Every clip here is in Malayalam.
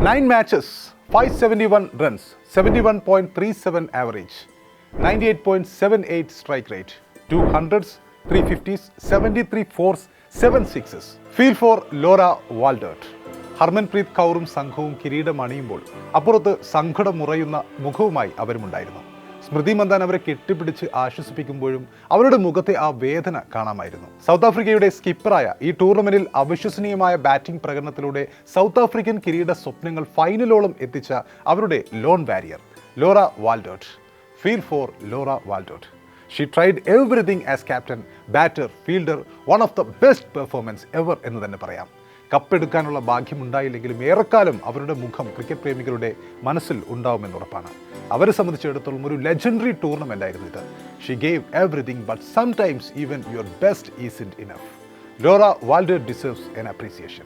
Nine matches, 571 runs, 71.37 average, 98.78 strike rate, two hundreds, three fifties, 73 fours, seven sixes. Feel for Laura Waldert. Harmanpreet കൗറും സംഘവും കിരീടം അണിയുമ്പോൾ അപ്പുറത്ത് സങ്കടം മുറയുന്ന മുഖവുമായി അവരുമുണ്ടായിരുന്നു സ്മൃതി മന്ദാൻ അവരെ കെട്ടിപ്പിടിച്ച് ആശ്വസിപ്പിക്കുമ്പോഴും അവരുടെ മുഖത്തെ ആ വേദന കാണാമായിരുന്നു. സൗത്ത് ആഫ്രിക്കയുടെ സ്കിപ്പറായ ഈ ടൂർണമെന്റിൽ അവിശ്വസനീയമായ ബാറ്റിംഗ് പ്രകടനത്തിലൂടെ സൗത്ത് ആഫ്രിക്കൻ കിരീട സ്വപ്നങ്ങൾ ഫൈനലോളം എത്തിച്ച അവരുടെ lone warrior Laura Wolvaardt. Feel for Laura Wolvaardt. She tried everything as captain batter fielder one of the best performance ever എന്ന് തന്നെ പറയാം. കപ്പെടുക്കാനുള്ള ഭാഗ്യമുണ്ടായില്ലെങ്കിലും ഏറെക്കാലം അവരുടെ മുഖം ക്രിക്കറ്റ് പ്രേമികളുടെ മനസ്സിൽ ഉണ്ടാവുമെന്ന് ഉറപ്പാണ്. അവരെ സംബന്ധിച്ചിടത്തോളം ഒരു ലെജൻഡറി ടൂർണമെന്റ് ആയിരുന്നു ഇത്. She gave everything but sometimes even your best is in enough Laura Wolvaardt deserves an appreciation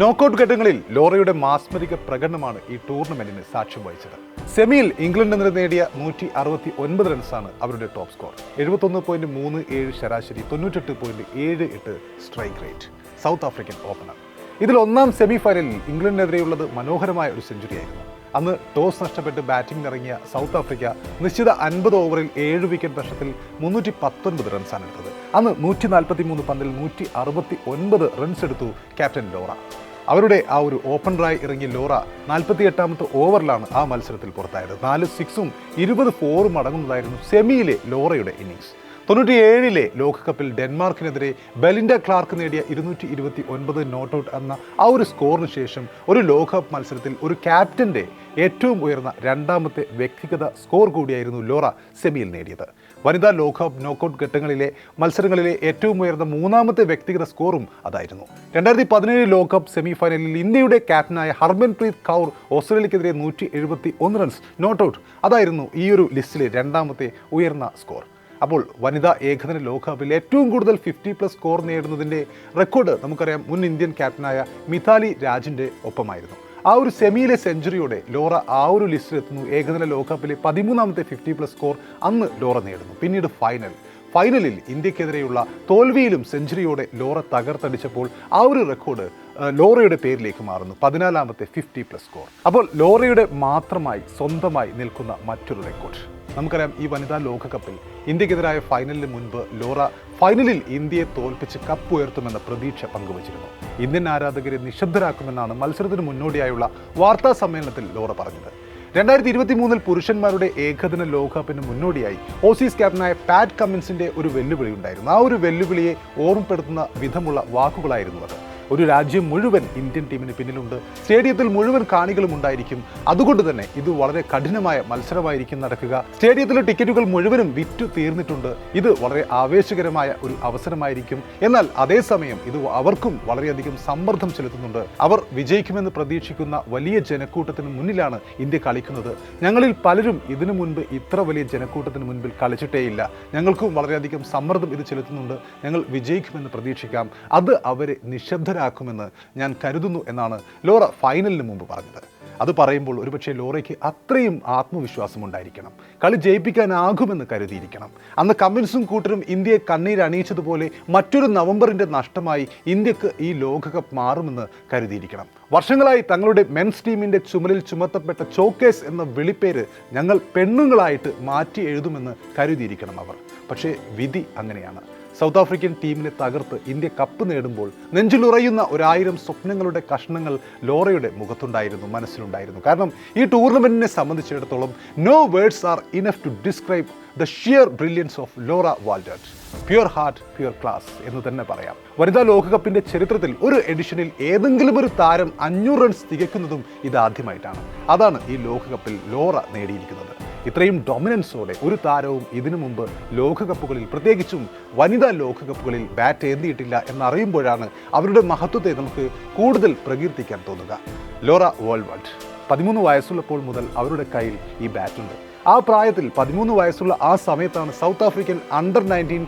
knockout ഘട്ടങ്ങളിൽ ലോറയുടെ മാസ്മരിക പ്രകടനമാണ് ഈ ടൂർണമെന്റിന് സാക്ഷ്യം വഹിച്ചത്. സെമിയിൽ ഇംഗ്ലണ്ടിനെതിരെ നേടിയ നൂറ്റി അറുപത്തി ഒൻപത് റൺസാണ് അവരുടെ ടോപ്പ് സ്കോർ എഴുപത്തൊന്ന് പോയിന്റ് മൂന്ന് ഏഴ് ശരാശരി തൊണ്ണൂറ്റെട്ട് പോയിന്റ് ഏഴ് എട്ട് strike rate South African opener ഇതിൽ ഒന്നാം സെമി ഫൈനലിൽ ഇംഗ്ലണ്ടിനെതിരെയുള്ളത് മനോഹരമായ ഒരു സെഞ്ചുറിയായിരുന്നു അന്ന് ടോസ് നഷ്ടപ്പെട്ട് ബാറ്റിംഗിനിറങ്ങിയ സൗത്ത് ആഫ്രിക്ക നിശ്ചിത അൻപത് ഓവറിൽ ഏഴ് വിക്കറ്റ് നഷ്ടത്തിൽ മുന്നൂറ്റി പത്തൊൻപത് റൺസാണ് എടുത്തത്. അന്ന് നൂറ്റി നാൽപ്പത്തി മൂന്ന് പന്തിൽ നൂറ്റി അറുപത്തി ഒൻപത് റൺസ് എടുത്തു ക്യാപ്റ്റൻ ലോറ. അവരുടെ ആ ഒരു ഓപ്പണറായി ഇറങ്ങിയ ലോറ നാൽപ്പത്തി എട്ടാമത്തെ ഓവറിലാണ് ആ മത്സരത്തിൽ പുറത്തായത്. നാല് സിക്സും ഇരുപത് ഫോറും അടങ്ങുന്നതായിരുന്നു സെമിയിലെ ലോറയുടെ ഇന്നിങ്സ് തൊണ്ണൂറ്റിയേഴിലെ ലോകകപ്പിൽ ഡെൻമാർക്കിനെതിരെ ബെലിൻഡ ക്ലാർക്ക് നേടിയ ഇരുന്നൂറ്റി ഇരുപത്തി ഒൻപത് നോട്ട് ഔട്ട് എന്ന ആ ഒരു സ്കോറിന് ശേഷം ഒരു ലോകകപ്പ് മത്സരത്തിൽ ഒരു ക്യാപ്റ്റന്റെ ഏറ്റവും ഉയർന്ന രണ്ടാമത്തെ വ്യക്തിഗത സ്കോർ കൂടിയായിരുന്നു ലോറ സെമിയിൽ നേടിയത്. വനിതാ ലോകകപ്പ് നോക്കൌട്ട് ഘട്ടങ്ങളിലെ മത്സരങ്ങളിലെ ഏറ്റവും ഉയർന്ന മൂന്നാമത്തെ വ്യക്തിഗത സ്കോറും അതായിരുന്നു. രണ്ടായിരത്തി പതിനേഴ് ലോകകപ്പ് സെമി ഫൈനലിൽ ഇന്ത്യയുടെ ക്യാപ്റ്റനായ ഹർമൻപ്രീത് കൗർ ഓസ്ട്രേലിയക്കെതിരെ നൂറ്റി എഴുപത്തി ഒന്ന് റൺസ് നോട്ട് ഔട്ട് അതായിരുന്നു ഈ ഒരു ലിസ്റ്റിലെ രണ്ടാമത്തെ ഉയർന്ന സ്കോർ. അപ്പോൾ വനിതാ ഏകദിന ലോകകപ്പിൽ ഏറ്റവും കൂടുതൽ ഫിഫ്റ്റി പ്ലസ് സ്കോർ നേടുന്നതിന്റെ റെക്കോർഡ് നമുക്കറിയാം മുൻ ഇന്ത്യൻ ക്യാപ്റ്റനായ മിതാലി രാജിന്റെ ഒപ്പമായിരുന്നു. ആ ഒരു സെമിയിലെ സെഞ്ചുറിയോടെ ലോറ ആ ഒരു ലിസ്റ്റിലെത്തുന്നു ഏകദിന ലോകകപ്പിലെ പതിമൂന്നാമത്തെ ഫിഫ്റ്റി പ്ലസ് സ്കോർ അന്ന് ലോറ നേടുന്നു. പിന്നീട് ഫൈനൽ ഫൈനലിൽ ഇന്ത്യക്കെതിരെയുള്ള തോൽവിയിലും സെഞ്ചുറിയോടെ ലോറ തകർത്തടിച്ചപ്പോൾ ആ ഒരു റെക്കോർഡ് ലോറയുടെ പേരിലേക്ക് മാറുന്നു. പതിനാലാമത്തെ ഫിഫ്റ്റി പ്ലസ് സ്കോർ അപ്പോൾ ലോറയുടെ മാത്രമായി സ്വന്തമായി നിൽക്കുന്ന മറ്റൊരു റെക്കോർഡ് നമുക്കറിയാം ഈ വനിതാ ലോകകപ്പിൽ ഇന്ത്യക്കെതിരായ ഫൈനലിന് മുൻപ് ലോറ ഫൈനലിൽ ഇന്ത്യയെ തോൽപ്പിച്ച് കപ്പ് ഉയർത്തുമെന്ന പ്രതീക്ഷ പങ്കുവച്ചിരുന്നു. ഇന്ത്യൻ ആരാധകരെ നിശബ്ദരാക്കുമെന്നാണ് മത്സരത്തിന് മുന്നോടിയായുള്ള വാർത്താ സമ്മേളനത്തിൽ ലോറ പറഞ്ഞത്. രണ്ടായിരത്തി ഇരുപത്തി മൂന്നിൽ പുരുഷന്മാരുടെ ഏകദിന ലോകകപ്പിന് മുന്നോടിയായി ഓസീസ് ക്യാപ്റ്റനായ പാറ്റ് കമ്മിൻസിന്റെ ഒരു വെല്ലുവിളി ഉണ്ടായിരുന്നു. ആ ഒരു വെല്ലുവിളിയെ ഓർമ്മപ്പെടുത്തുന്ന വിധമുള്ള വാക്കുകളായിരുന്നു അത്. ഒരു രാജ്യം മുഴുവൻ ഇന്ത്യൻ ടീമിന് പിന്നിലുണ്ട്. സ്റ്റേഡിയത്തിൽ മുഴുവൻ കാണികളും ഉണ്ടായിരിക്കും. അതുകൊണ്ട് തന്നെ ഇത് വളരെ കഠിനമായ മത്സരമായിരിക്കും നടക്കുക. സ്റ്റേഡിയത്തിലെ ടിക്കറ്റുകൾ മുഴുവനും വിറ്റു തീർന്നിട്ടുണ്ട്. ഇത് വളരെ ആവേശകരമായ ഒരു അവസരമായിരിക്കും. എന്നാൽ അതേസമയം ഇത് അവർക്കും വളരെയധികം സമ്മർദ്ദം ചെലുത്തുന്നുണ്ട്. അവർ വിജയിക്കുമെന്ന് പ്രതീക്ഷിക്കുന്ന വലിയ ജനക്കൂട്ടത്തിന് മുന്നിലാണ് ഇന്ത്യ കളിക്കുന്നത്. ഞങ്ങളിൽ പലരും ഇതിനു മുൻപ് ഇത്ര വലിയ ജനക്കൂട്ടത്തിന് മുൻപിൽ കളിച്ചിട്ടേയില്ല. ഞങ്ങൾക്കും വളരെയധികം സമ്മർദ്ദം ഇത് ചെലുത്തുന്നുണ്ട്. ഞങ്ങൾ വിജയിക്കുമെന്ന് പ്രതീക്ഷിക്കാം. അത് അവരെ നിശബ്ദരാക്കുമെന്ന് ഞാൻ കരുതുന്നു എന്നാണ് ലോറ ഫൈനലിന് മുമ്പ് പറഞ്ഞത്. അത് പറയുമ്പോൾ ഒരുപക്ഷെ ലോറയ്ക്ക് അത്രയും ആത്മവിശ്വാസം ഉണ്ടായിരിക്കണം. കളി ജയിപ്പിക്കാനാകുമെന്ന് കരുതിയിരിക്കണം. അന്ന് കമ്മിൻസും കൂട്ടരും ഇന്ത്യയെ കണ്ണീരണിയിച്ചതുപോലെ മറ്റൊരു നവംബറിന്റെ നഷ്ടമായി ഇന്ത്യയ്ക്ക് ഈ ലോകകപ്പ് മാറുമെന്ന് കരുതിയിരിക്കണം. വർഷങ്ങളായി തങ്ങളുടെ മെൻസ് ടീമിന്റെ ചുമലിൽ ചുമത്തപ്പെട്ട ചോക്കേസ് എന്ന വിളിപ്പേര് ഞങ്ങൾ പെണ്ണുങ്ങളായിട്ട് മാറ്റി എഴുതുമെന്ന് കരുതിയിരിക്കണം അവർ. പക്ഷേ വിധി അങ്ങനെയാണ്. സൗത്ത് ആഫ്രിക്കൻ ടീമിനെ തകർത്ത് ഇന്ത്യ കപ്പ് നേടുമ്പോൾ നെഞ്ചിലുറയുന്ന ഒരായിരം സ്വപ്നങ്ങളുടെ കഷ്ണങ്ങൾ ലോറയുടെ മുഖത്തുണ്ടായിരുന്നു മനസ്സിലുണ്ടായിരുന്നു. കാരണം ഈ ടൂർണമെന്റിനെ സംബന്ധിച്ചിടത്തോളം no words are enough to describe the sheer brilliance of Laura Wolvaardt pure heart pure class എന്ന് തന്നെ പറയാം. വനിതാ ലോകകപ്പിന്റെ ചരിത്രത്തിൽ ഒരു എഡിഷനിൽ ഏതെങ്കിലും ഒരു താരം അഞ്ഞൂറ് റൺസ് തികയ്ക്കുന്നതും ഇതാദ്യമായിട്ടാണ്. അതാണ് ഈ ലോകകപ്പിൽ ലോറ നേടിയിരിക്കുന്നത്. ഇത്രയും ഡൊമിനൻസോടെ ഒരു താരവും ഇതിനു മുമ്പ് ലോകകപ്പുകളിൽ പ്രത്യേകിച്ചും വനിതാ ലോകകപ്പുകളിൽ ബാറ്റ് ഏന്തിയിട്ടില്ല എന്നറിയുമ്പോഴാണ് അവരുടെ മഹത്വത്തെ നമുക്ക് കൂടുതൽ പ്രകീർത്തിക്കാൻ തോന്നുക. ലോറ വേൾഡ് പതിമൂന്ന് വയസ്സുള്ളപ്പോൾ മുതൽ അവരുടെ കയ്യിൽ ഈ ബാറ്റുണ്ട് ആ പ്രായത്തിൽ പതിമൂന്ന് വയസ്സുള്ള ആ സമയത്താണ് സൗത്ത് ആഫ്രിക്കൻ അണ്ടർ നയന്റീൻ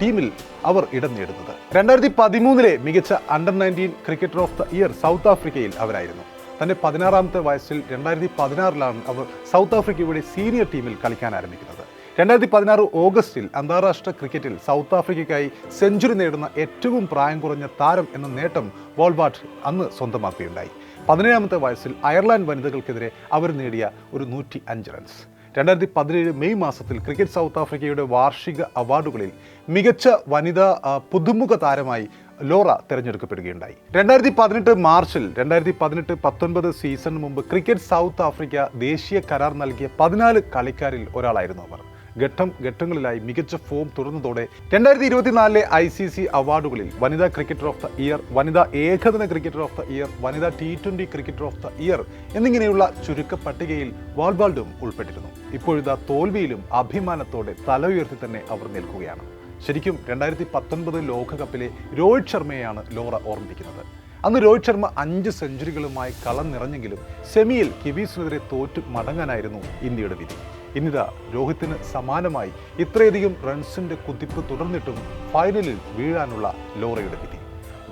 ടീമിൽ അവർ ഇടം നേടുന്നത്. രണ്ടായിരത്തി പതിമൂന്നിലെ മികച്ച under nineteen cricketer of the year South ആഫ്രിക്കയിൽ അവരായിരുന്നു. തന്റെ പതിനാറാമത്തെ വയസ്സിൽ രണ്ടായിരത്തി പതിനാറിലാണ് അവർ സൗത്ത് ആഫ്രിക്കയുടെ സീനിയർ ടീമിൽ കളിക്കാൻ ആരംഭിക്കുന്നത്. രണ്ടായിരത്തി പതിനാറ് ഓഗസ്റ്റിൽ അന്താരാഷ്ട്ര ക്രിക്കറ്റിൽ സൗത്ത് ആഫ്രിക്കയ്ക്കായി സെഞ്ചുറി നേടുന്ന ഏറ്റവും പ്രായം കുറഞ്ഞ താരം എന്ന നേട്ടം വോൾബാട്ട് അന്ന് സ്വന്തമാക്കുകയുണ്ടായി. പതിനേഴാമത്തെ വയസ്സിൽ അയർലാൻഡ് വനിതകൾക്കെതിരെ അവർ നേടിയ ഒരു നൂറ്റി അഞ്ച് റൺസ്. രണ്ടായിരത്തി പതിനേഴ് മെയ് മാസത്തിൽ ക്രിക്കറ്റ് സൗത്ത് ആഫ്രിക്കയുടെ വാർഷിക അവാർഡുകളിൽ മികച്ച വനിതാ പുതുമുഖ താരമായി ലോറ തിരഞ്ഞെടുക്കപ്പെടുകയുണ്ടായി. രണ്ടായിരത്തി പതിനെട്ട് മാർച്ചിൽ രണ്ടായിരത്തി പതിനെട്ട് പത്തൊൻപത് സീസണിന് മുമ്പ് ക്രിക്കറ്റ് സൗത്ത് ആഫ്രിക്ക ദേശീയ കരാർ നൽകിയ പതിനാല് കളിക്കാരിൽ ഒരാളായിരുന്നു അവർ. ഘട്ടം ഘട്ടങ്ങളിലായി മികച്ച ഫോം തുടർന്നതോടെ രണ്ടായിരത്തി ഇരുപത്തിനാലിലെ ഐ സി സി അവാർഡുകളിൽ വനിതാ ക്രിക്കറ്റർ ഓഫ് ദ ഇയർ വനിതാ ഏകദിന ക്രിക്കറ്റർ ഓഫ് ദ ഇയർ വനിതാ T twenty cricketer of the year എന്നിങ്ങനെയുള്ള ചുരുക്ക പട്ടികയിൽ വാൾബാൾഡും ഉൾപ്പെട്ടിരുന്നു. ഇപ്പോഴിതാ തോൽവിയിലും അഭിമാനത്തോടെ തല ഉയർത്തി തന്നെ അവർ നിൽക്കുകയാണ്. ശരിക്കും രണ്ടായിരത്തി പത്തൊൻപത് ലോകകപ്പിലെ രോഹിത് ശർമ്മയെയാണ് ലോറ ഓർമ്മിപ്പിക്കുന്നത്. അന്ന് രോഹിത് ശർമ്മ അഞ്ച് സെഞ്ചുറികളുമായി കളം നിറഞ്ഞെങ്കിലും സെമിയിൽ കിവീസിനെതിരെ തോറ്റു മടങ്ങാനായിരുന്നു ഇന്ത്യയുടെ വിധി. ഇന്നിതാ രോഹിത്തിന് സമാനമായി ഇത്രയധികം റൺസിന്റെ കുതിപ്പ് തുടർന്നിട്ടും ഫൈനലിൽ വീഴാനുള്ള ലോറയുടെ വിധി.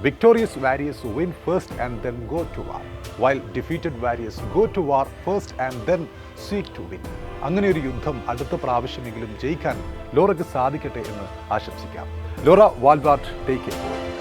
Victorious warriors win first and then go to war while defeated warriors go to war first and then seek to win അങ്ങനെ ഒരു യുദ്ധം അടുത്ത പ്രാവശ്യമെങ്കിലും ജയിക്കാൻ ലോറയ്ക്ക് സാധിക്കട്ടെ എന്ന് ആശംസിക്കാം. Laura Wolvaardt take it